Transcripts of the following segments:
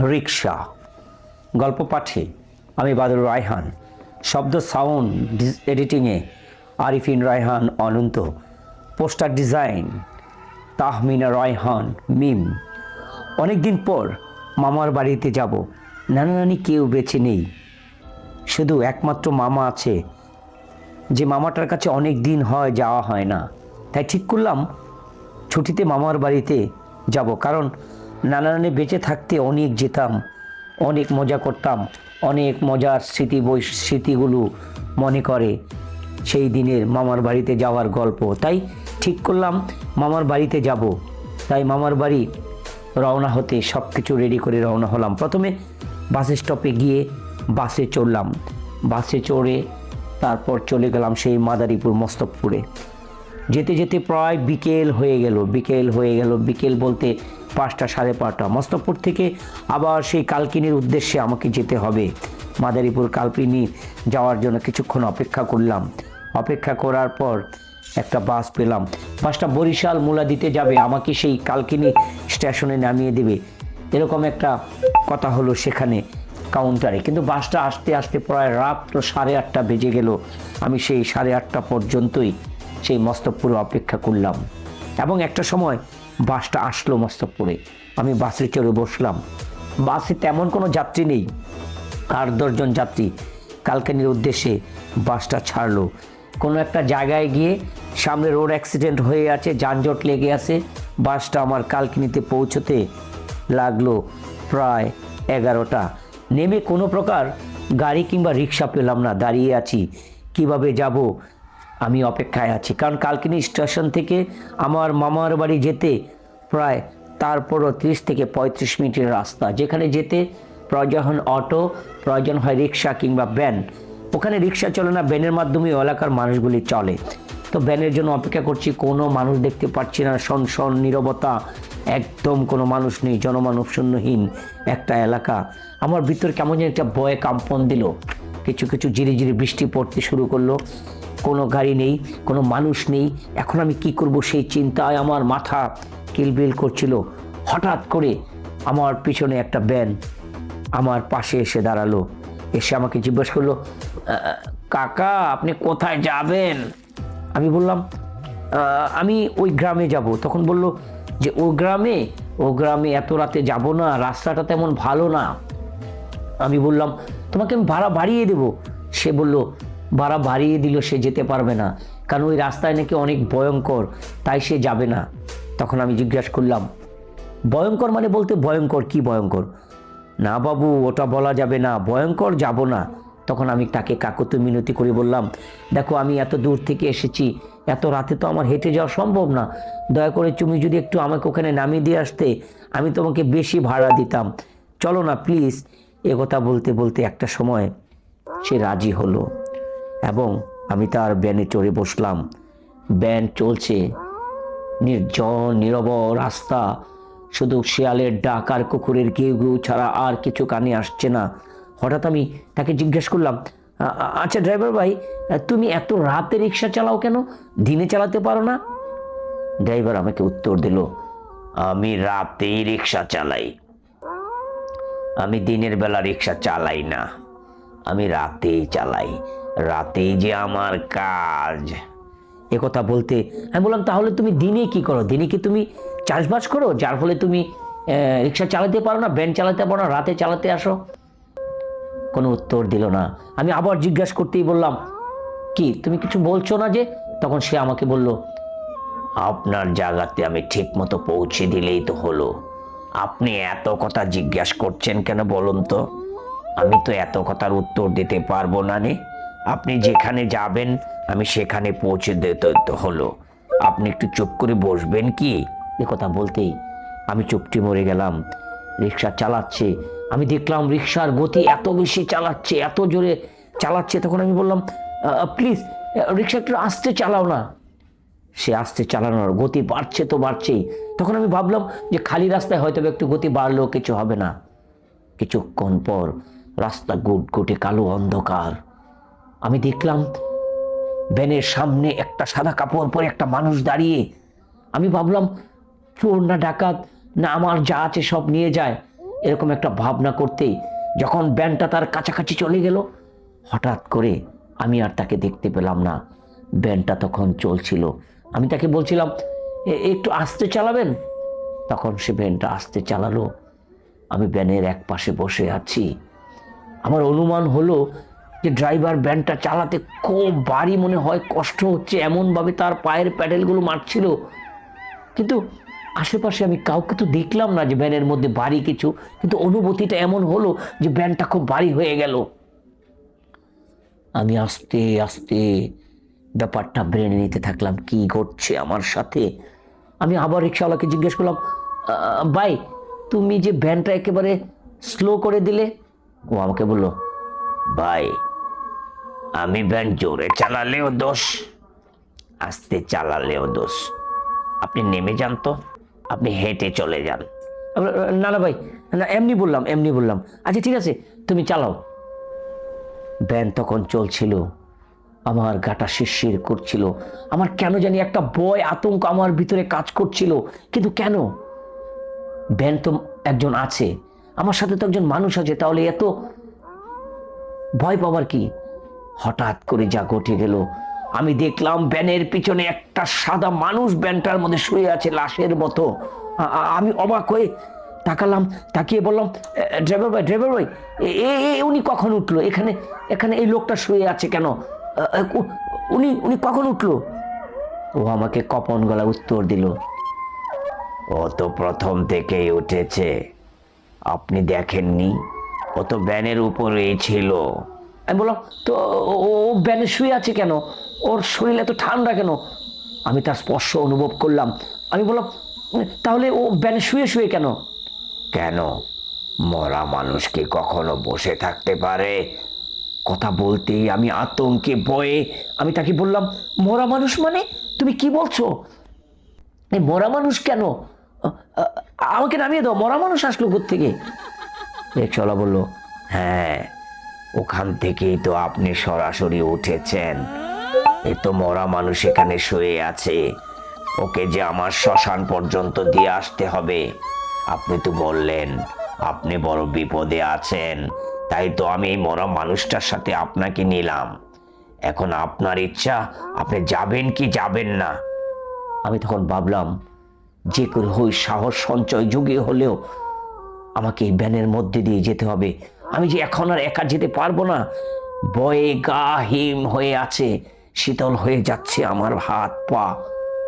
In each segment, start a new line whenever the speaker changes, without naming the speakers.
রিক্সা গল্প পাঠে আমি বাদুর রায়হান। শব্দ সাউন্ড এডিটিংয়ে আরিফিন রায়হান, অনন্ত। Poster design, Tahmina Raihan, Mim. অনেক দিন পর মামার বাড়িতে যাব। নানা নানি কেউ বেঁচে নেই। শুধু একমাত্র মামা আছে। যে মামাটার কাছে অনেক দিন হয় যাওয়া হয় না। তাই ঠিক করলাম ছুটিতে মামার বাড়িতে যাব। কারণ নানা নানি বেঁচে থাকতে অনেক যেতাম, অনেক মজা করতাম, অনেক মজার স্মৃতি বই, স্মৃতিগুলো মনে করে। সেই দিনের মামার বাড়িতে যাওয়ার গল্প। তাই ঠিক করলাম মামার বাড়িতে যাব। তাই মামার বাড়ি রওনা হতে সব কিছু রেডি করে রওনা হলাম। প্রথমে বাস স্টপে গিয়ে বাসে চড়লাম। বাসে চড়ে তারপর চলে গেলাম সেই মাদারীপুর, মস্তকপুরে। যেতে যেতে প্রায় বিকেল হয়ে গেল, বিকেল হয়ে গেল, বিকেল বলতে পাঁচটা সাড়ে পাঁচটা। মস্তকপুর থেকে আবার সেই কালকিনির উদ্দেশ্যে আমাকে যেতে হবে। মাদারীপুর কালকিনি যাওয়ার জন্য কিছুক্ষণ অপেক্ষা করলাম। অপেক্ষা করার পর একটা বাস পেলাম। বাসটা বরিশাল মুলা দিতে যাবে, আমাকে সেই কালকিনি স্টেশনে নামিয়ে দেবে। এরকম একটা কথা হলো সেখানে কাউন্টারে। কিন্তু বাসটা আসতে আসতে প্রায় রাত্র সাড়ে আটটা বেজে গেল। আমি সেই সাড়ে আটটা পর্যন্তই সেই মস্তকপুরে অপেক্ষা করলাম। এবং একটা সময় বাসটা আসলো মস্তকপুরে। আমি বাসে চড়ে বসলাম। বাসে তেমন কোনো যাত্রী নেই। আর দশজন যাত্রী কালকানির উদ্দেশ্যে বাসটা ছাড়লো। কোনো একটা জায়গায় গিয়ে সামনে রোড অ্যাক্সিডেন্ট হয়ে আছে, যানজট লেগে আছে, বাসটা আমার কালকিনিতে পৌঁছতে লাগল প্রায় এগারোটা। নেমে কোনো প্রকার গাড়ি কিংবা রিক্সা পেলাম না। দাঁড়িয়ে আছি। কীভাবে যাব? আমি অপেক্ষায় আছি। কারণ কালকিনি স্টেশন থেকে আমার মামার বাড়ি যেতে প্রায় তারপরও তিরিশ থেকে পঁয়ত্রিশ মিনিটের রাস্তা। যেখানে যেতে প্রয়োজন অটো, প্রয়োজন হয় রিক্সা কিংবা ভ্যান। ওখানে রিক্সা চলে না, ভ্যানের মাধ্যমে এলাকার মানুষগুলি চলে। তো ভ্যানের জন্য অপেক্ষা করছি, কোনো মানুষ দেখতে পাচ্ছি না। শন শন, নীরবতা, একদম কোনো মানুষ নেই, জনমানব শূন্যহীন একটা এলাকা। আমার ভিতর কেমন যেন একটা ভয়ে কাম্পন দিল। কিছু কিছু জিরি বৃষ্টি পড়তে শুরু করল। কোনো গাড়ি নেই, কোনো মানুষ নেই। এখন আমি কি করব সেই চিন্তায় আমার মাথা কিলবিল করছিল। হঠাৎ করে আমার পিছনে একটা ব্যান আমার পাশে এসে দাঁড়াল। এসে আমাকে জিজ্ঞেস করল কাকা, আপনি কোথায় যাবেন? আমি বললাম আমি ওই গ্রামে যাব। তখন বলল যে, ও গ্রামে? ও গ্রামে এত রাতে যাব না, রাস্তাটা তেমন ভালো না। আমি বললাম, তোমাকে আমি ভাড়া বাড়িয়ে দেব? সে বলল ভাড়া বাড়িয়ে দিল সে যেতে পারবে না। কারণ ওই রাস্তায় নাকি অনেক ভয়ঙ্কর, তাই সে যাবে না। তখন আমি জিজ্ঞাসা করলাম, ভয়ঙ্কর মানে বলতে ভয়ঙ্কর কি ভয়ঙ্কর? না বাবু, ওটা বলা যাবে না, ভয়ঙ্কর যাব না। তখন আমি তাকে কাকতু মিনতি করে বললাম, দেখো, আমি এত দূর থেকে এসেছি, এত রাতে তো আমার হেঁটে যাওয়া সম্ভব না। দয়া করে তুমি যদি একটু আমাকে ওখানে নামিয়ে দিয়ে আসতে, আমি তোমাকে বেশি ভাড়া দিতাম। চলো না, প্লিজ। কথা বলতে বলতে একটা সময় সে রাজি হলো। এবং আমি তার ব্যানে চড়ে বসলাম। ব্যান চলছে। নির্জন নীরব রাস্তা। শুধু শিয়ালের ডাক আর কুকুরের কেউ কেউ ছাড়া আর কিছু কানে আসছে না। হঠাৎ আমি তাকে জিজ্ঞেস করলাম, "আ- আ- আচ্ছা ড্রাইভার ভাই, তুমি এত রাতে রিক্সা চালাও কেন? দিনে চালাতে পারো না? ড্রাইভার আমাকে উত্তর দিল, আমি রাতেই রিক্সা চালাই। আমি দিনের বেলা রিক্সা চালাই না। আমি রাতেই চালাই। রাতেই যে আমার কাজ। এ কথা বলতে আমি বললাম, তাহলে তুমি দিনে কি করো? দিনে কি তুমি চাষবাস করো? যার ফলে তুমি রিক্সা চালাতে পারো না, ভ্যান চালাতে পারো না, রাতে চালাতে আসো? কোনো উত্তর দিল না। আমি আবার জিজ্ঞাসা করতেই বললাম, কি, তুমি কিছু বলছো না যে? তখন সে আমাকে বলল, আপনার জায়গাতে আমি ঠিক মতো পৌঁছে দিলেই তো হলো। আপনি এত কথা জিজ্ঞাসা করছেন কেন বলুন তো? আমি তো এত কথার উত্তর দিতে পারব না নে। আপনি যেখানে যাবেন, আমি সেখানে পৌঁছে দিতে হলো। আপনি একটু চুপ করে বসবেন কি? এ কথা বলতেই আমি চুপটি মরে গেলাম। রিক্সা চালাচ্ছে। আমি দেখলাম রিক্সার গতি এত বেশি চালাচ্ছে, এত জোরে চালাচ্ছে, তখন আমি বললাম প্লিজ রিক্সা একটু আস্তে চালাও না। সে আস্তে চালানোর গতি বাড়ছে তো বাড়ছেই। তখন আমি ভাবলাম যে খালি রাস্তায় হয়তো একটু গতি বাড়লেও কিছু হবে না। কিছুক্ষণ পর রাস্তা গুট গুটে কালো অন্ধকার। আমি দেখলাম ভ্যানের সামনে একটা সাদা কাপড় পরে একটা মানুষ দাঁড়িয়ে। আমি ভাবলাম, চোর না ডাকাত, না আমার যা আছে সব নিয়ে যায়। এরকম একটা ভাবনা করতেই যখন ব্যানটা তার কাছাকাছি চলে গেল, হঠাৎ করে আমি আর তাকে দেখতে পেলাম না। ব্যানটা তখন চলছিল। আমি তাকে বলছিলাম, "এ- একটু আস্তে চালাবেন? তখন সে ব্যানটা আস্তে চালালো। আমি ব্যানের এক পাশে বসে আছি। আমার অনুমান হলো যে ড্রাইভার ব্যানটা চালাতে খুব ভারী মনে হয় কষ্ট হচ্ছে এমনভাবে তার পায়ের প্যাডেলগুলো মারছিল। কিন্তু আশেপাশে আমি কাউকে তো দেখলাম না যে ব্যানের মধ্যে বাড়ি কিছু। কিন্তু অনুভূতিটা এমন হলো যে ব্যানটা খুব বাড়ি হয়ে গেল। আমি আস্তে আস্তে ব্যাপারটা ব্রেনে নিতে থাকলাম কি ঘটছে আমার সাথে? আমি আবার রিক্সাওয়ালাকে জিজ্ঞেস করলাম "আহ, ভাই তুমি যে ভ্যানটা একেবারে স্লো করে দিলে? ও আমাকে বলল ভাই আমি ভ্যান জোরে চালালেও দোষ, আস্তে চালালেও দোষ। আপনি নেমে যান তো, আপনি হেঁটে চলে যান। না না ভাই, না, এমনি বললাম এমনি বললাম। আচ্ছা ঠিক আছে, তুমি চালাও। ব্যান তখন চলছিল, আমার গাটা শিরশির করছিল। আমার কেন জানি একটা বয় আতঙ্ক আমার ভিতরে কাজ করছিল। কিন্তু কেন? ব্যান তো একজন আছে, আমার সাথে তো একজন মানুষ আছে, তাহলে এত ভয় পাওয়ার কি? হঠাৎ করে যা ঘটে গেল, আমি দেখলাম ব্যানের পিছনে একটা সাদা মানুষ ব্যানটার মধ্যে শুয়ে আছে লাশের মতো। আমি অবাক হয়ে তাকালাম, তাকিয়ে বললাম ড্রাইভার ভাই ড্রাইভার ভাই, এ- উনি কখন উঠল? এখানে এখানে এই লোকটা শুয়ে আছে কেন? উনি উনি কখন উঠল? ও আমাকে কপন গলা উত্তর দিল, ও তো প্রথম থেকেই উঠেছে। আপনি দেখেননি? ও তো ব্যানের উপরেই ছিল। আমি বললাম, তো ও ব্যানে শুয়ে আছে কেন? ওর শরীর এত ঠান্ডা কেন? আমি তার স্পর্শ অনুভব করলাম। আমি বললাম, তাহলে ও ব্যানে শুয়ে শুয়ে কেন? কেন? মরা মানুষ কি কখনো বসে থাকতে পারে? কথা বলতেই আমি আতঙ্কে বয়ে আমি তাকে বললাম, মরা মানুষ মানে? তুমি কি বলছো? এই মরা মানুষ কেন? আমাকে নামিয়ে দাও, মরা মানুষ আসলো থেকে রিক্সাওয়ালা বলল হ্যাঁ ওখান থেকেই তো আপনি সরাসরি উঠেছেন। এ তো মরা মানুষ এখানে শুয়ে আছে। ওকে যে আমার শ্মশান পর্যন্ত দিয়ে আসতে হবে। আপনি তো বললেন, আপনি বড় বিপদে আছেন। তাই তো আমি এই মরা মানুষটার সাথে আপনাকে নিলাম। এখন আপনার ইচ্ছা, আপনি যাবেন কি যাবেন না। আমি তখন ভাবলাম, যে করে হই সাহস সঞ্চয় যুগে হলেও আমাকে এই ব্যানের মধ্যে দিয়ে যেতে হবে। আমি যে এখন আর একা যেতে পারব না বয়ে গা হিম হয়ে আছে শীতল হয়ে যাচ্ছে আমার হাত পা।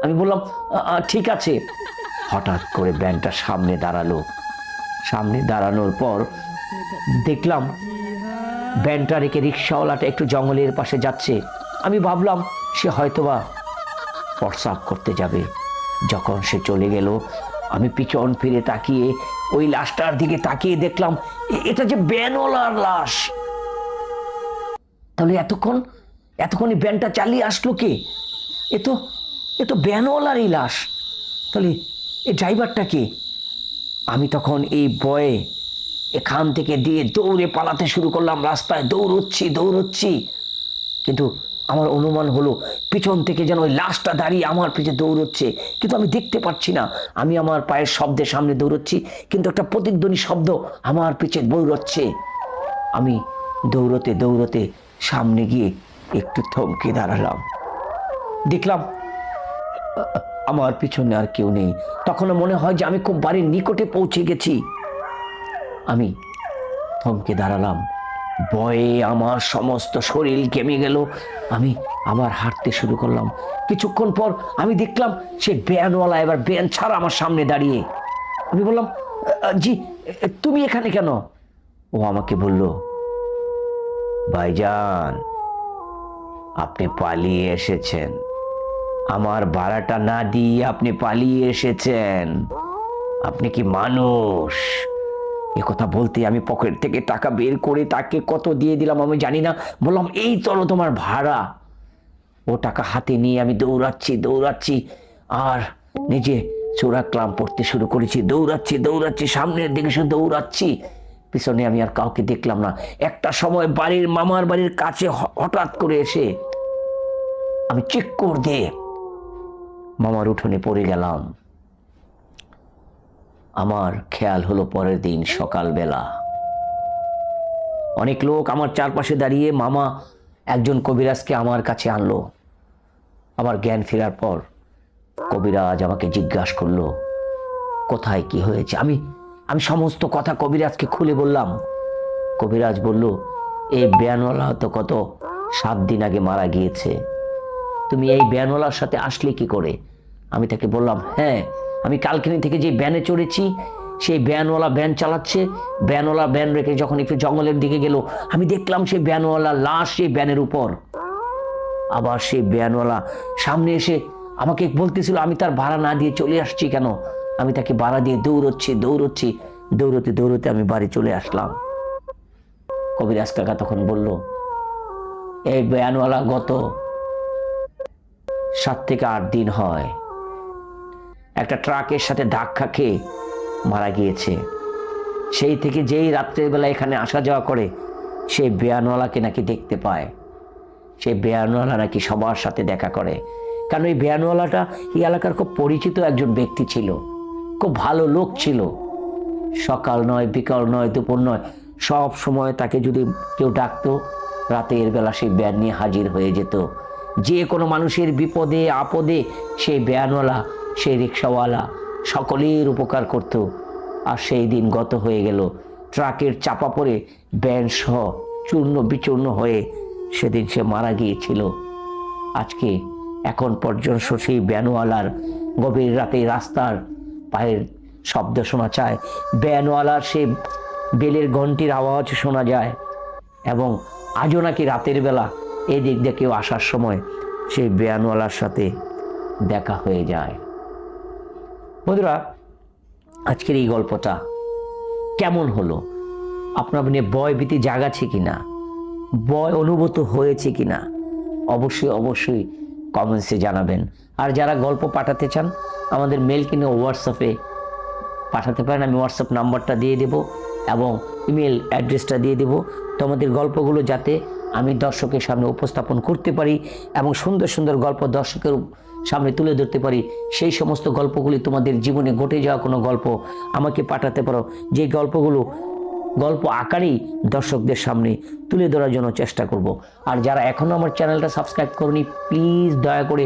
আমি বললাম "আ, আ, ঠিক আছে। হঠাৎ করে ব্যানটা সামনে দাঁড়াল। সামনে দাঁড়ানোর পর দেখলাম ব্যানটা রেখে রিক্সাওয়ালাটা একটু জঙ্গলের পাশে যাচ্ছে। আমি ভাবলাম সে হয়তোবা প্রস্রাব করতে যাবে। যখন সে চলে গেল আমি পিছন ফিরে তাকিয়ে ওই লাশটার দিকে তাকিয়ে দেখলাম এটা যে ব্যানওয়ালার লাশ। তাহলে এতক্ষণ এতক্ষণ এই ব্যানটা চালিয়ে আসলো কে? এ তো এ তো ব্যানওয়ালারই লাশ। তাহলে এ ড্রাইভারটা কে? আমি তখন এই বয়ে এখান থেকে দিয়ে দৌড়ে পালাতে শুরু করলাম, রাস্তায় দৌড়চ্ছি দৌড়চ্ছি। কিন্তু আমার অনুমান হলো পিছন থেকে যেন ওই লাশটা দাঁড়িয়ে আমার পিছে দৌড়চ্ছে। কিন্তু আমি দেখতে পাচ্ছি না। আমি আমার পায়ের শব্দের সামনে দৌড়চ্ছি, কিন্তু একটা প্রতিধ্বনি শব্দ আমার পিছে দৌড়চ্ছে। আমি দৌড়তে দৌড়তে সামনে গিয়ে একটু থমকে দাঁড়ালাম। দেখলাম, আমার পিছনে আর কেউ নেই। তখন মনে হয় যে আমি খুব বাড়ির নিকটে পৌঁছে গেছি। আমি থমকে দাঁড়ালাম। ভয়ে আমার সমস্ত শরীর কেমে গেল। আমি আবার হাঁটতে শুরু করলাম। কিছুক্ষণ পর আমি দেখলাম সে ব্যানওয়ালা এবার ব্যান ছাড়া আমার সামনে দাঁড়িয়ে। আমি বললাম জি, তুমি এখানে কেন? ও আমাকে বলল, ভাইজান, আপনি পালিয়ে এসেছেন। আমার ভাড়াটা না দিয়ে আপনি পালিয়ে এসেছেন। আপনি কি মানুষ? কথা বলতে আমি পকেট থেকে টাকা বের করে তাকে কত দিয়ে দিলাম আমি জানি না। বললাম, এই চলো তোমার ভাড়া। ও টাকা হাতে নিয়ে আমি দৌড়াচ্ছি দৌড়াচ্ছি, আর নিজে চোরা ক্লাম পড়তে শুরু করেছি। দৌড়াচ্ছি দৌড়াচ্ছি, সামনের দিকে শুধু দৌড়াচ্ছি। পিছনে আমি আর কাউকে দেখলাম না। একটা সময় বাড়ির মামার বাড়ির কাছে হঠাৎ করে এসে আমি চেক করে দিয়ে মামার উঠোনে পড়ে গেলাম। আমার খেয়াল হলো পরের দিন সকালবেলা। অনেক লোক আমার চারপাশে দাঁড়িয়ে মামা একজন কবিরাজকে আমার কাছে আনলো। আমার জ্ঞান ফেরার পর কবিরাজ আমাকে জিজ্ঞাসা করল, কোথায়, কি হয়েছে? আমি আমি সমস্ত কথা কবিরাজকে খুলে বললাম। কবিরাজ বলল, এই ব্যানওয়ালা তো কত সাত দিন আগে মারা গিয়েছে। তুমি এই ব্যানওয়ালার সাথে আসলে কি করে? আমি তাকে বললাম হ্যাঁ আমি কালকিনি থেকে যে ব্যানে চড়েছি, সেই ব্যানওয়ালা ব্যান চালাচ্ছে। ব্যানওয়ালা ব্যান রেখে যখন একটু জঙ্গলের দিকে গেল, আমি দেখলাম সেই ব্যানওয়ালা লাশ সেই ব্যানের উপর। আবার সেই ব্যানওয়ালা সামনে এসে আমাকে বলতেছিল, আমি তার ভাড়া না দিয়ে চলে আসছি কেন? আমি তাকে ভাড়া দিয়ে দৌড়চ্ছি দৌড়চ্ছি। দৌড়তে দৌড়তে আমি বাড়ি চলে আসলাম। কবিরাজ কাকা তখন বলল, এই ব্যানওয়ালা গত সাত থেকে আট দিন হয়। একটা ট্রাকের সাথে ধাক্কা খেয়ে মারা গিয়েছে। সেই থেকে যেই রাত্রেবেলা এখানে আসা যাওয়া করে সেই বেয়ানওয়ালাকে নাকি দেখতে পায়। সেই বেয়ানওয়ালা নাকি সবার সাথে দেখা করে। কারণ এই বেয়ানওয়ালাটা এই এলাকার খুব পরিচিত একজন ব্যক্তি ছিল। খুব ভালো লোক ছিল। সকাল নয়, বিকাল নয়, দুপুর নয়, সব সময় তাকে যদি কেউ ডাকতো, রাতের বেলা সেই ব্যান নিয়ে হাজির হয়ে যেত। যে কোনো মানুষের বিপদে, আপদে সেই ব্যানওয়ালা সেই রিক্সাওয়ালা সকলের উপকার করত। আর সেই দিন গত হয়ে গেল। ট্রাকের চাপা পড়ে ব্যান সহ চূর্ণ বিচূর্ণ হয়ে সেদিন সে মারা গিয়েছিল। আজকে এখন পর্যন্ত সেই ব্যানওয়ালার গভীর রাতে রাস্তার পায়ের শব্দ শোনা যায়। ব্যানওয়ালার সে বেলের ঘন্টির আওয়াজ শোনা যায় এবং আজও নাকি রাতের বেলা এই দিক দিয়ে কেউ আসার সময় সেই ব্যানওয়ালার সাথে দেখা হয়ে যায়। বন্ধুরা, আজকের এই গল্পটা কেমন হলো? আপনার মনে বয় ভীতি জাগাছে কিনা? বয় অনুভূত হয়েছে কিনা? অবশ্যই অবশ্যই কমেন্টসে জানাবেন। আর যারা গল্প পাঠাতে চান, আমাদের মেল কিনে হোয়াটসঅ্যাপে পাঠাতে পারেন। আমি হোয়াটসঅ্যাপ নাম্বারটা দিয়ে দেব এবং ইমেল অ্যাড্রেসটা দিয়ে দেব। তোমাদের গল্পগুলো যাতে আমি দর্শকের সামনে উপস্থাপন করতে পারি এবং সুন্দর সুন্দর গল্প দর্শকের সামনে তুলে ধরতে পারি। সেই সমস্ত গল্পগুলি তোমাদের জীবনে ঘটে যাওয়া কোনো গল্প আমাকে পাঠাতে পারো। যে গল্পগুলো গল্প আকারেই দর্শকদের সামনে তুলে ধরার জন্য চেষ্টা করব। আর যারা এখনও আমার চ্যানেলটা সাবস্ক্রাইব করনি, প্লিজ দয়া করে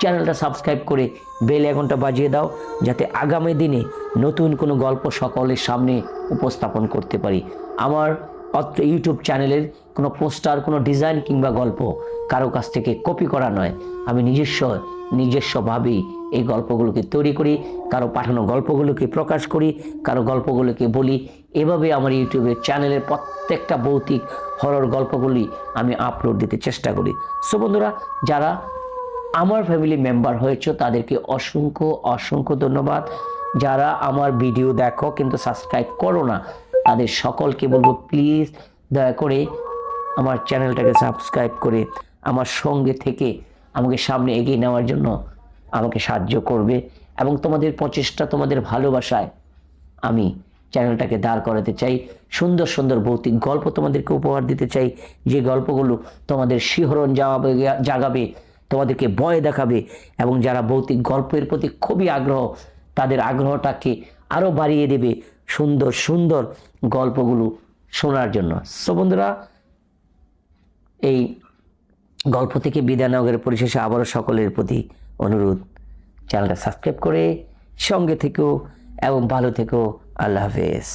চ্যানেলটা সাবস্ক্রাইব করে বেল আইকনটা বাজিয়ে দাও, যাতে আগামী দিনে নতুন কোনো গল্প সকলের সামনে উপস্থাপন করতে পারি। আমার অত্র ইউটিউব চ্যানেলের কোনো পোস্টার কোনো ডিজাইন কিংবা গল্প কারও কাছ থেকে কপি করা নয়। আমি নিজস্ব নিজস্বভাবেই এই গল্পগুলোকে তৈরি করি, কারও পাঠানো গল্পগুলোকে প্রকাশ করি, কারও গল্পগুলোকে বলি। এভাবে আমার ইউটিউবের চ্যানেলের প্রত্যেকটা ভৌতিক হরর গল্পগুলি আমি আপলোড দিতে চেষ্টা করি। সো বন্ধুরা, যারা আমার ফ্যামিলি মেম্বার হয়েছে, তাদেরকে অসংখ্য অসংখ্য ধন্যবাদ। যারা আমার ভিডিও দেখো কিন্তু সাবস্ক্রাইব করো না তাদের সকলকে বলব প্লিজ দয়া করে আমার চ্যানেলটাকে সাবস্ক্রাইব করে আমার সঙ্গে থেকে আমাকে সামনে এগিয়ে নেওয়ার জন্য আমাকে সাহায্য করবে এবং তোমাদের প্রচেষ্টা, তোমাদের ভালোবাসায় আমি চ্যানেলটাকে দাঁড় করাতে চাই। সুন্দর সুন্দর ভৌতিক গল্প তোমাদেরকে উপহার দিতে চাই। যে গল্পগুলো তোমাদের শিহরণ জাগাবে জাগাবে, তোমাদেরকে ভয় দেখাবে এবং যারা ভৌতিক গল্পের প্রতি খুবই আগ্রহ, তাদের আগ্রহটাকে আরও বাড়িয়ে দেবে। সুন্দর সুন্দর গল্পগুলো শোনার জন্য। সো বন্ধুরা, এই গল্প থেকে বিদায় নগরের পরিশেষে আবারও সকলের প্রতি অনুরোধ। চ্যানেলটা সাবস্ক্রাইব করে সঙ্গে থেকেও এবং ভালো থেকেও আল্লাহ হাফেজ।